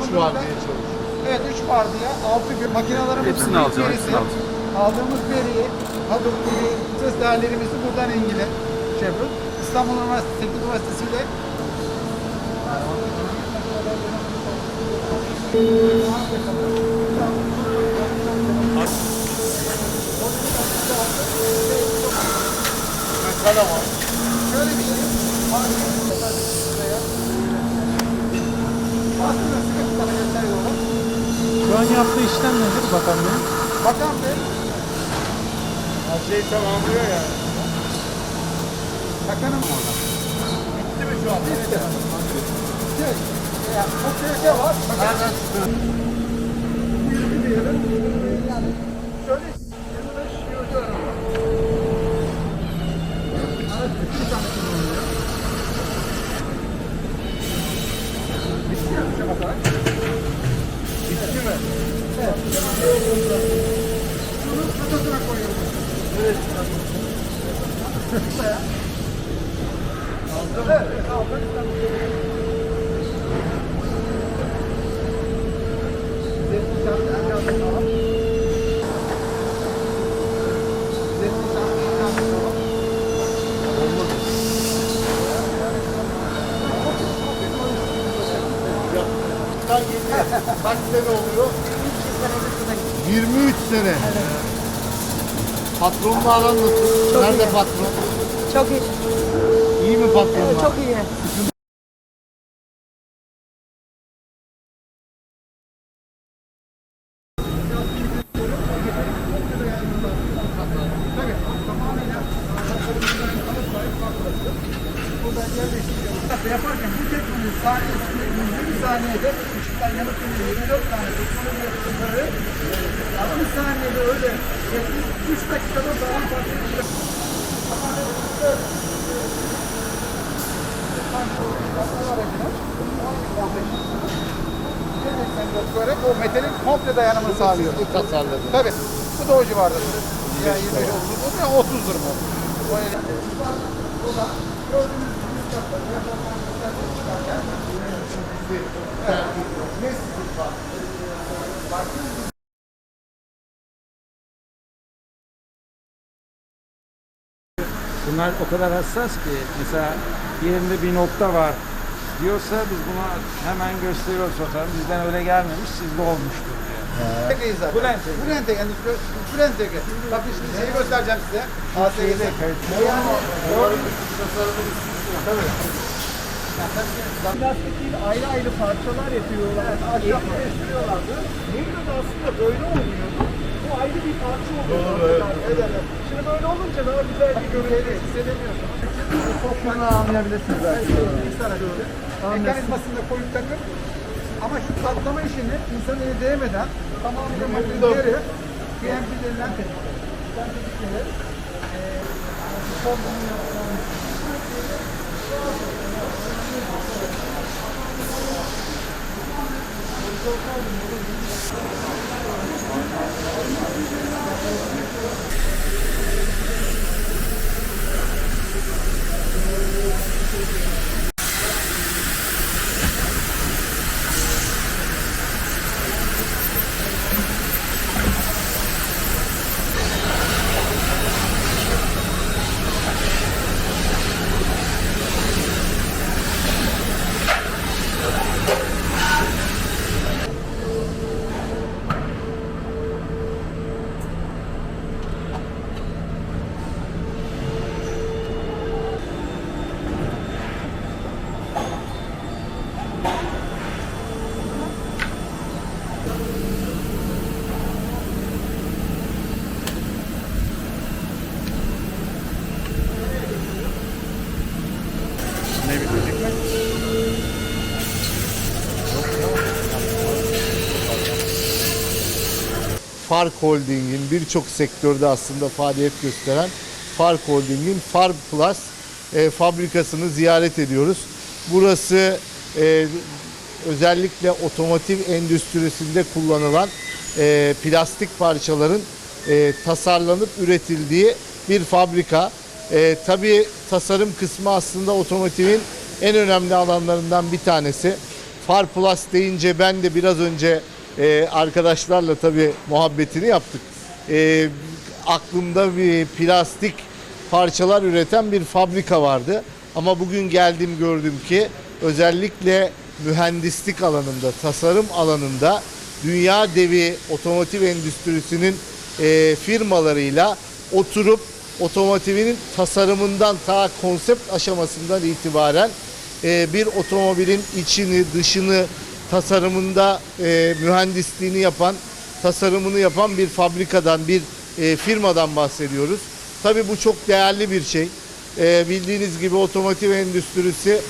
Üç diye çalışıyor. Evet 3 vardiya, 6 gün makinelerimiz Hepsini alacağım, hepsini alacağım. Aldığımız veriyi, kadro gibi ses değerlerimizi buradan ilgili şey yapıyoruz. İstanbul Üniversitesi Teknik Üniversitesi ile Şöyle bir şey. Aslında sıkıntı hareketler yolu. An yaptığı işlem nedir bakan bey? Bakan Bey, Her şeyi tamamlıyor yani. bakanım orada. Bitti mi şu an? Bitti. Şey, ya, o tehlike var. Çıktı? Büyük bir yerin, yani şöyle Kaç sene oluyor? 23 sene. Patronla aran nasıl? Nerede patron? Çok iyi. İyi mi patronla? Evet, çok iyi. yaparken saniyede öyle 3 dakikada fark ediyor. Böyle o metalin komple dayanımını sağlıyor. Bu tasarladı. Tabii. Bu da o civarda. Ya 25 30 ya 30'dur bu. Bu da gördüğünüz gibi üst katta performanslar çıkarken Ne sıkıntı var? Bunlar o kadar hassas ki mesela yerinde bir nokta var diyorsa biz buna hemen gösteriyoruz fotoğrafı. Bizden öyle gelmemiş, sizde olmuştur diyor. Tekeyiz zaten. Bülent Teke. Bülent. Yani Bülent Teke. Bakın şimdi şeyi göstereceğim size. ASG'de. Yani Plastik değil ayrı ayrı parçalar yapıyorlar. Aşağı değiştiriyorlardı. Burada da aslında böyle olmuyordu. Ayrı bir parça oluyor. Doğru, evet. Evet, evet. Şimdi böyle olunca daha güzel bir görüntü hissedemiyorsun. Sokmanı anlayabilirsiniz belki. Mekanizmasında koyup takıp ama şu saklama işini insan eli değmeden tamamıyla makineleri PMP denilen teknik. Ben dedikleri eee formunu yapılan Ne どうもありがとうございました。Fark Holding'in birçok sektörde aslında faaliyet gösteren Fark Holding'in Farb Plus e, fabrikasını ziyaret ediyoruz. Burası e, özellikle otomotiv endüstrisinde kullanılan e, plastik parçaların e, tasarlanıp üretildiği bir fabrika. E, tabii tasarım kısmı aslında otomotivin en önemli alanlarından bir tanesi. Far Plus deyince ben de biraz önce e, arkadaşlarla tabii muhabbetini yaptık. E, aklımda bir plastik parçalar üreten bir fabrika vardı. Ama bugün geldim gördüm ki özellikle mühendislik alanında, tasarım alanında dünya devi otomotiv endüstrisinin e, firmalarıyla oturup otomotivinin tasarımından ta konsept aşamasından itibaren e, bir otomobilin içini, dışını, tasarımında e, mühendisliğini yapan, tasarımını yapan bir fabrikadan, bir e, firmadan bahsediyoruz. Tabii bu çok değerli bir şey. E, bildiğiniz gibi otomotiv endüstrisi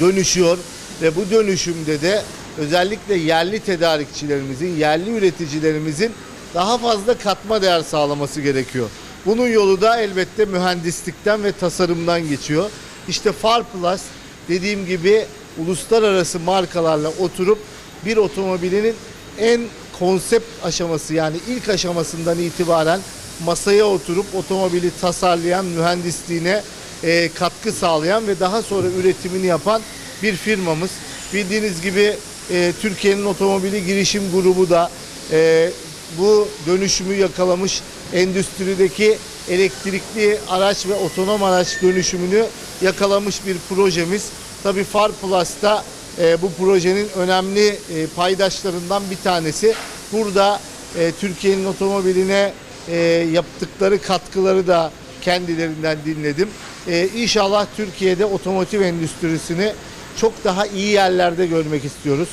dönüşüyor ve bu dönüşümde de özellikle yerli tedarikçilerimizin, yerli üreticilerimizin daha fazla katma değer sağlaması gerekiyor. Bunun yolu da elbette mühendislikten ve tasarımdan geçiyor. İşte Far Plus dediğim gibi uluslararası markalarla oturup bir otomobilinin en konsept aşaması yani ilk aşamasından itibaren masaya oturup otomobili tasarlayan mühendisliğine e, katkı sağlayan ve daha sonra üretimini yapan bir firmamız. Bildiğiniz gibi e, Türkiye'nin otomobili girişim grubu da e, bu dönüşümü yakalamış endüstrideki elektrikli araç ve otonom araç dönüşümünü yakalamış bir projemiz. Tabii Far Plus'ta e, bu projenin önemli e, paydaşlarından bir tanesi. Burada e, Türkiye'nin otomobiline e, yaptıkları katkıları da kendilerinden dinledim. E, inşallah Türkiye'de otomotiv endüstrisini çok daha iyi yerlerde görmek istiyoruz.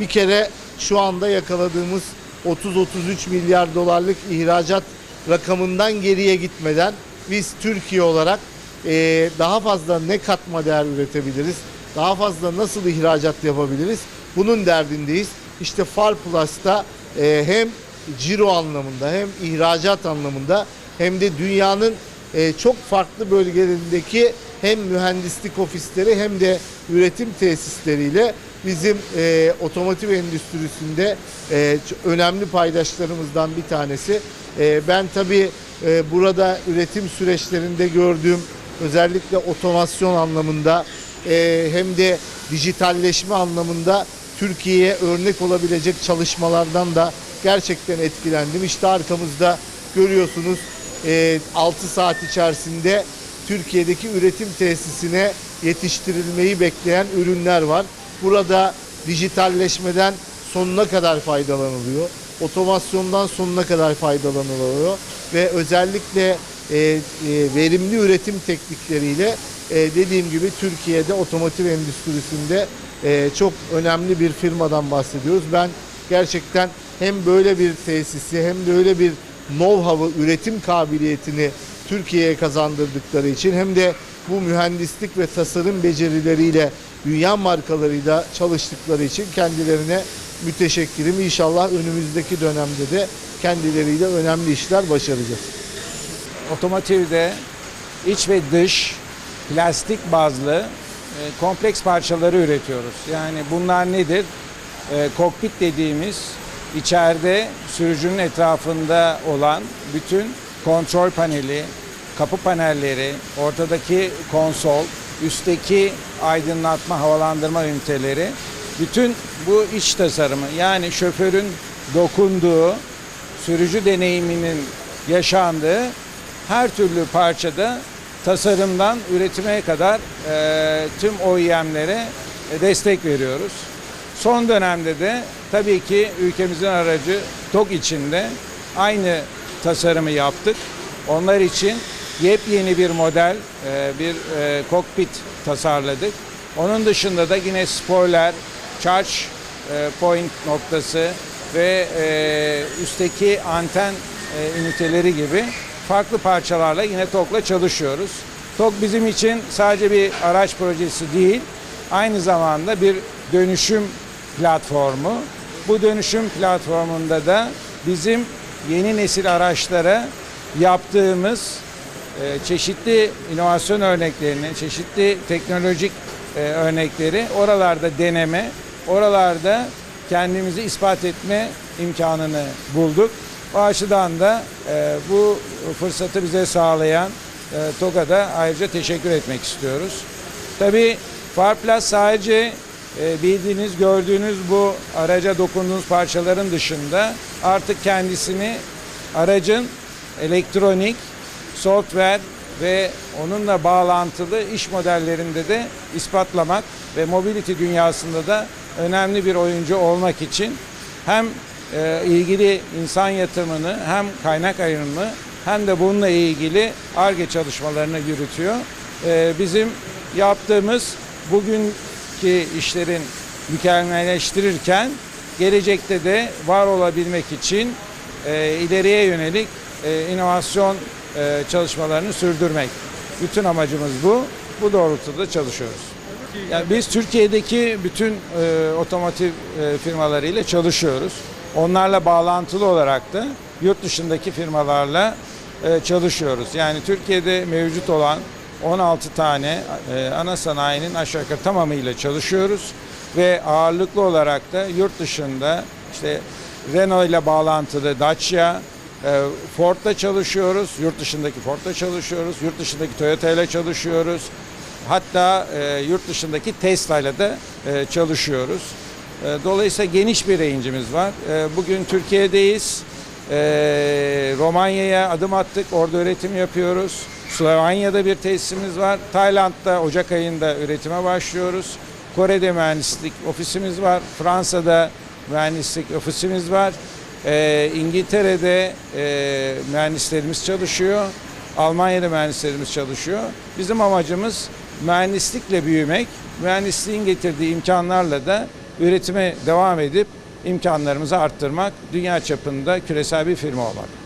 Bir kere şu anda yakaladığımız 30-33 milyar dolarlık ihracat rakamından geriye gitmeden biz Türkiye olarak e, daha fazla ne katma değer üretebiliriz, daha fazla nasıl ihracat yapabiliriz bunun derdindeyiz. İşte Far Plus'ta e, hem ciro anlamında hem ihracat anlamında hem de dünyanın e, çok farklı bölgelerindeki hem mühendislik ofisleri hem de üretim tesisleriyle bizim e, otomotiv endüstrisinde e, önemli paydaşlarımızdan bir tanesi. E, ben tabii e, burada üretim süreçlerinde gördüğüm özellikle otomasyon anlamında e, hem de dijitalleşme anlamında Türkiye'ye örnek olabilecek çalışmalardan da gerçekten etkilendim. İşte arkamızda görüyorsunuz e, 6 saat içerisinde Türkiye'deki üretim tesisine yetiştirilmeyi bekleyen ürünler var. Burada dijitalleşmeden sonuna kadar faydalanılıyor. Otomasyondan sonuna kadar faydalanılıyor ve özellikle e, e, verimli üretim teknikleriyle e, dediğim gibi Türkiye'de otomotiv endüstrisinde e, çok önemli bir firmadan bahsediyoruz. Ben gerçekten hem böyle bir tesisi hem de öyle bir know-how'ı, üretim kabiliyetini Türkiye'ye kazandırdıkları için hem de bu mühendislik ve tasarım becerileriyle dünya markalarıyla çalıştıkları için kendilerine müteşekkirim. İnşallah önümüzdeki dönemde de kendileriyle önemli işler başaracağız. Otomotivde iç ve dış plastik bazlı e, kompleks parçaları üretiyoruz. Yani bunlar nedir? E, kokpit dediğimiz içeride sürücünün etrafında olan bütün kontrol paneli, kapı panelleri, ortadaki konsol, üstteki aydınlatma, havalandırma üniteleri, bütün bu iç tasarımı yani şoförün dokunduğu, sürücü deneyiminin yaşandığı her türlü parçada tasarımdan üretime kadar e, tüm OEM'lere e, destek veriyoruz. Son dönemde de tabii ki ülkemizin aracı TOG içinde aynı tasarımı yaptık. Onlar için yepyeni bir model, e, bir e, kokpit tasarladık. Onun dışında da yine spoiler, charge e, point noktası ve e, üstteki anten e, üniteleri gibi farklı parçalarla yine TOG'la çalışıyoruz. TOG bizim için sadece bir araç projesi değil, aynı zamanda bir dönüşüm platformu. Bu dönüşüm platformunda da bizim yeni nesil araçlara yaptığımız e, çeşitli inovasyon örneklerini, çeşitli teknolojik e, örnekleri oralarda deneme, oralarda kendimizi ispat etme imkanını bulduk. O açıdan da e, bu fırsatı bize sağlayan e, TOG'a da ayrıca teşekkür etmek istiyoruz. Tabii Farplas sadece e, bildiğiniz, gördüğünüz bu araca dokunduğunuz parçaların dışında artık kendisini aracın elektronik, software ve onunla bağlantılı iş modellerinde de ispatlamak ve mobility dünyasında da önemli bir oyuncu olmak için hem e, ilgili insan yatırımını hem kaynak ayrımını hem de bununla ilgili ARGE çalışmalarını yürütüyor. E, bizim yaptığımız bugünkü işlerin mükemmelleştirirken gelecekte de var olabilmek için e, ileriye yönelik e, inovasyon e, çalışmalarını sürdürmek. Bütün amacımız bu. Bu doğrultuda çalışıyoruz. Yani biz Türkiye'deki bütün e, otomotiv e, firmalarıyla çalışıyoruz. Onlarla bağlantılı olarak da yurt dışındaki firmalarla e, çalışıyoruz. Yani Türkiye'de mevcut olan 16 tane e, ana sanayinin aşağı yukarı tamamıyla çalışıyoruz ve ağırlıklı olarak da yurt dışında işte Renault ile bağlantılı Dacia, e, Ford'da çalışıyoruz, yurt dışındaki Ford'da çalışıyoruz, yurt dışındaki Toyota ile çalışıyoruz. Hatta e, yurt dışındaki Tesla ile de e, çalışıyoruz. E, dolayısıyla geniş bir range'imiz var. E, bugün Türkiye'deyiz. E, Romanya'ya adım attık, orada üretim yapıyoruz. Slovanya'da bir tesisimiz var. Tayland'da Ocak ayında üretime başlıyoruz. Kore'de mühendislik ofisimiz var. Fransa'da mühendislik ofisimiz var. İngiltere'de e, mühendislerimiz çalışıyor. Almanya'da mühendislerimiz çalışıyor. Bizim amacımız mühendislikle büyümek, mühendisliğin getirdiği imkanlarla da üretime devam edip imkanlarımızı arttırmak, dünya çapında küresel bir firma olmak.